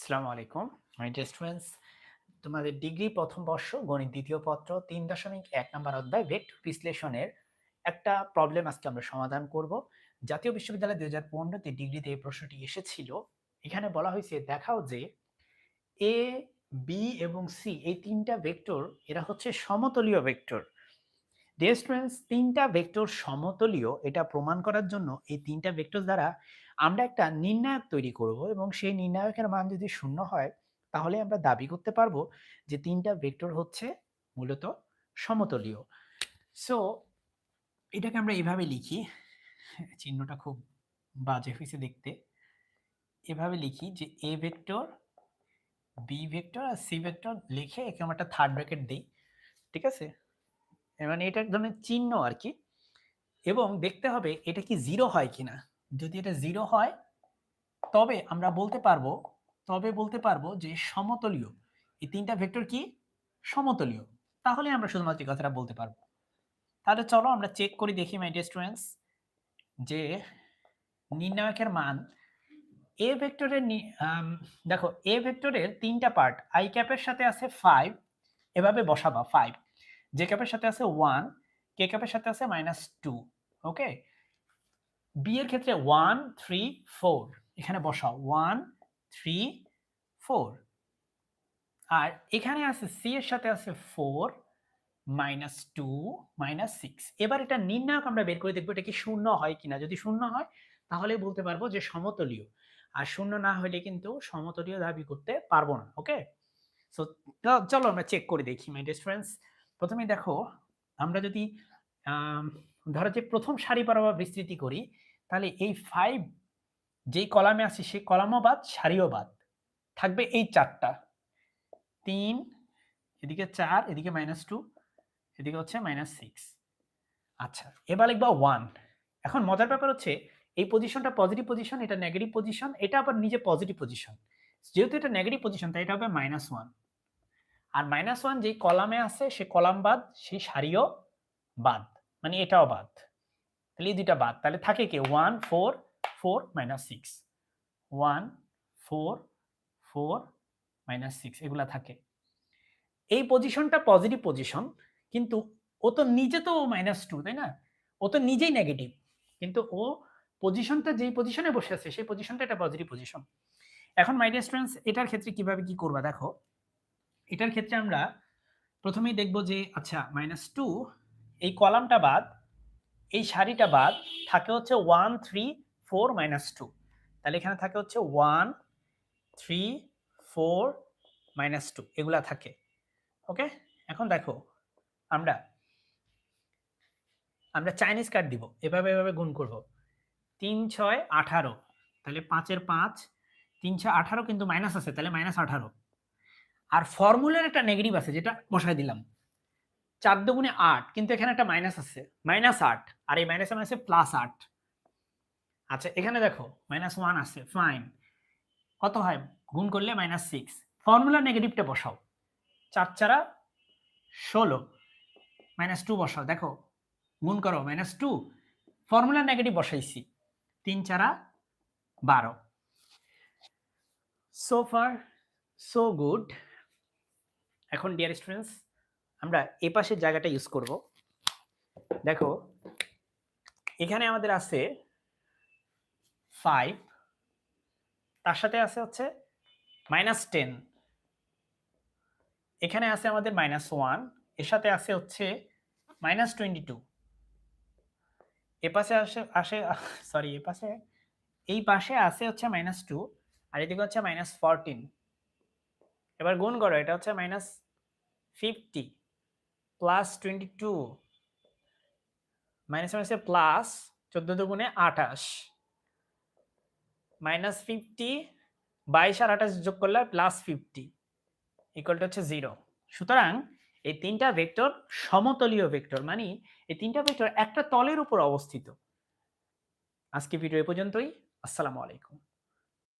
আসসালামু আলাইকুম। My students তোমাদের ডিগ্রি প্রথম বর্ষ, গণিত দ্বিতীয় পত্র, তিন দশমিক এক নম্বর অধ্যায় ভেক্টর বিশ্লেষণের একটা প্রবলেম আজকে আমরা সমাধান করব। জাতীয় বিশ্ববিদ্যালয় দুই হাজার পনেরোতে ডিগ্রিতে এই প্রশ্নটি এসেছিল। এখানে বলা হয়েছে, দেখাও যে এ বি এবং সি এই তিনটা ভেক্টর এরা হচ্ছে সমতলীয় ভেক্টর ডিয়ার স্টুডেন্টস তিনটা ভেক্টর সমতলীয় এটা প্রমাণ করার জন্য এই তিনটা ভেক্টর দ্বারা আমরা একটা নির্ণায়ক তৈরি করব এবং সেই নির্ণায়কের মান যদি শূন্য হয়, তাহলে আমরা দাবি করতে পারব যে তিনটা ভেক্টর হচ্ছে মূলত সমতলীয়। সো এটাকে আমরা এভাবে লিখি, চিহ্নটা খুব বাজে হয়েছে দেখতে। এভাবে লিখি যে এ ভেক্টর বি ভেক্টর আর সি ভেক্টর লিখে একে আমরা একটা থার্ড ব্র্যাকেট দিই, ঠিক আছে? মানে এটা এক ধরনের চিহ্ন আর কি এবং দেখতে হবে এটা কি জিরো হয় কিনা। যদি এটা জিরো হয়, তবে আমরা বলতে পারব, তবে বলতে পারব যে সমতলীয়। এই তিনটা ভেক্টর কি? সমতলীয়। তাহলে আমরা শুধুমাত্র কথাটা বলতে পারব। তাহলে চলো আমরা চেক করি দেখি মাই ডিয়ার স্টুডেন্টস যে নির্ণায়কের মান এ ভেক্টরের দেখো এ ভেক্টরের তিনটা পার্ট আই ক্যাপের সাথে আছে ফাইভ এভাবে বসাবা ফাইভ জে ক্যাপের সাথে আছে ওয়ান কে ক্যাপের সাথে আছে মাইনাস টু ওকে বি এর ক্ষেত্রে ওয়ান থ্রি ফোর এখানে বসাও ওয়ান থ্রি ফোর আর এখানে আছে সি এর সাথে আছে four minus two minus six এবার এটা নির্ণায়ক আমরা বের করে দেখব এটা কি শূন্য হয় কিনা, যদি শূন্য হয়, তাহলে বলতে পারব যে সমতলীয়, আর শূন্য না হলে কিন্তু সমতলীয় দাবি করতে পারব না ওকে সো চলো আমরা চেক করে দেখি মাই ডিয়ার ফ্রেন্ডস প্রথমে দেখো, আমরা যদি ধরো যে প্রথম সারি বরাবর বিস্তৃতি করি, তাহলে এই ফাইভ যেই কলামে আছে সেই কলামও বাদ, সারিও বাদ। থাকবে এই চারটা। তিন, এদিকে চার, এদিকে মাইনাস টু এদিকে হচ্ছে মাইনাস সিক্স আচ্ছা এবার লিখবা ওয়ান এখন মজার ব্যাপার হচ্ছে, এই পজিশনটা পজিটিভ পজিশন এটা নেগেটিভ পজিশন এটা আবার নিজে পজিটিভ পজিশন যেহেতু এটা নেগেটিভ পজিশন তাই এটা হবে মাইনাস ওয়ান আর মাইনাস ওয়ান যেই কলামে আছে, সে কলাম বাদ সেই সারিও বাদ মানে এটাও বাদ। তাহলে এই দুইটা বাদ, তাহলে থাকে কি? One four four minus six one four four minus six এগুলা থাকে। এই পজিশনটা পজিটিভ পজিশন কিন্তু ও তো নিজে তো মাইনাস টু তাই না? ও তো নিজেই নেগেটিভ কিন্তু ও পজিশনটা যেই পজিশনে বসে আছে, সেই পজিশনটা একটা পজিটিভ পজিশন এখন মাই ডিয়ার স্টুডেন্টস এটার ক্ষেত্রে কীভাবে কি করবা? দেখো এটার ক্ষেত্রে আমরা প্রথমেই দেখব যে আচ্ছা মাইনাস টু এই কলামটা বাদ, এই সারিটা বাদ, থাকে হচ্ছে one three four minus two তাহলে এখানে থাকে হচ্ছে one three four minus two এগুলা থাকে। ওকে এখন দেখো, আমরা আমরা চাইনিজ কার্ড দিব। এভাবে এভাবে গুণ করব। তিন ছয় আঠারো। তাহলে পাঁচের পাঁচ, তিন ছয় আঠারো কিন্তু মাইনাস আছে, তাহলে মাইনাস আঠারো। আর ফর্মুলার একটা নেগেটিভ আছে, যেটা বসাই দিলাম। চার দুগুণে আট, কিন্তু এখানে একটা মাইনাস আছে। মাইনাস আট, আর এই মাইনাসে আছে প্লাস আট। আচ্ছা এখানে দেখো মাইনাস ওয়ান আছে ফাইন কত হয়? গুণ করলে মাইনাস সিক্স ফর্মুলা নেগেটিভটা বসাও। চার চারা ষোলো মাইনাস টু বসাও। দেখো, গুণ করো মাইনাস টু ফর্মুলা নেগেটিভ বসাইছি। তিন চারা বারো। সো ফার সো গুড এখন ডিয়ার স্টুডেন্টস আমরা এ পাশের জায়গাটা ইউজ করব। দেখো, এখানে আমাদের আছে ফাইভ তার সাথে আছে হচ্ছে মাইনাস টেন এখানে আছে আমাদের মাইনাস ওয়ানের সাথে আছে হচ্ছে মাইনাস টোয়েন্টি টু এ পাশে আসে আসে সরি এ পাশে, এই পাশে আছে হচ্ছে মাইনাস টু আর এদিকে হচ্ছে মাইনাস ফোরটিন এবার গুণ করো, এটা হচ্ছে minus fifty plus twenty two minus মাইনাসে প্লাস চোদ্দ দুগুণে আঠাশ মাইনাস ফিফটি বাইশ আর আঠাশ যোগ করলে প্লাস ফিফটি ইকুয়ালটা হচ্ছে জিরো সুতরাং এই তিনটা ভেক্টর সমতলীয় ভেক্টর মানে এই তিনটা ভেক্টর একটা তলের উপর অবস্থিত। আজকে ভিডিও এ পর্যন্তই, আসসালামু আলাইকুম।